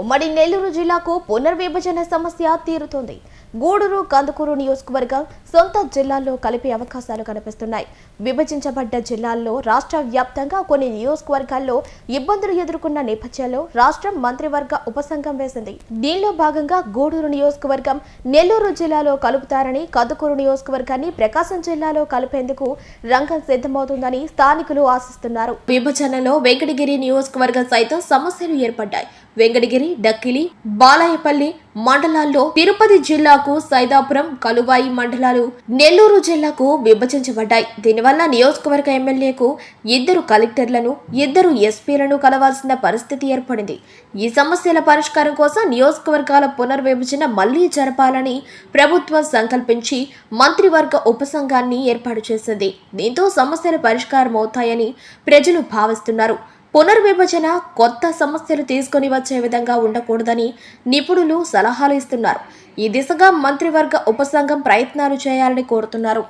ఉమ్మడి నెల్లూరు జిల్లాకు పునర్విభజన సమస్య తీరుతోంది. గూడూరు కందుకూరు నియోజకవర్గం సొంత జిల్లాల్లో కలిపే అవకాశాలు కనిపిస్తున్నాయి. విభజించబడ్డ జిల్లాల్లో రాష్ట్ర వ్యాప్తంగా కొన్ని నియోజకవర్గాల్లో ఇబ్బందులు ఎదుర్కొన్న నేపథ్యంలో రాష్ట్రం మంత్రివర్గ ఉపసంఘం వేసింది. దీనిలో భాగంగా గూడూరు నియోజకవర్గం నెల్లూరు జిల్లాలో కలుపుతారని కందుకూరు నియోజకవర్గాన్ని ప్రకాశం జిల్లాలో కలిపేందుకు రంగం సిద్ధమవుతుందని స్థానికులు ఆశిస్తున్నారు. విభజనలో వెంకటగిరి నియోజకవర్గం సైతం సమస్యలు ఏర్పడ్డాయి. వెంకటగిరి డక్కిలి బాలాయపల్లి మండలాల్లో తిరుపతి జిల్లాకు సైదాపురం కలువాయి మండలాలు నెల్లూరు జిల్లాకు విభజించబడ్డాయి. దీనివల్ల నియోజకవర్గ ఎమ్మెల్యేకు ఇద్దరు కలెక్టర్లను ఇద్దరు ఎస్పీలను కలవాల్సిన పరిస్థితి ఏర్పడింది. ఈ సమస్యల పరిష్కారం కోసం నియోజకవర్గాల పునర్విభజన మళ్ళీ జరపాలని ప్రభుత్వం సంకల్పించి మంత్రివర్గ ఉపసంఘాన్ని ఏర్పాటు చేసింది. దీంతో సమస్యలు పరిష్కారం అవుతాయని ప్రజలు భావిస్తున్నారు. పునర్విభజన కొత్త సమస్యలు తీసుకొని వచ్చే విధంగా ఉండకూడదని నిపుణులు సలహాలు ఇస్తున్నారు. ఈ దిశగా మంత్రివర్గ ఉపసంఘం ప్రయత్నాలు చేయాలని కోరుతున్నారు.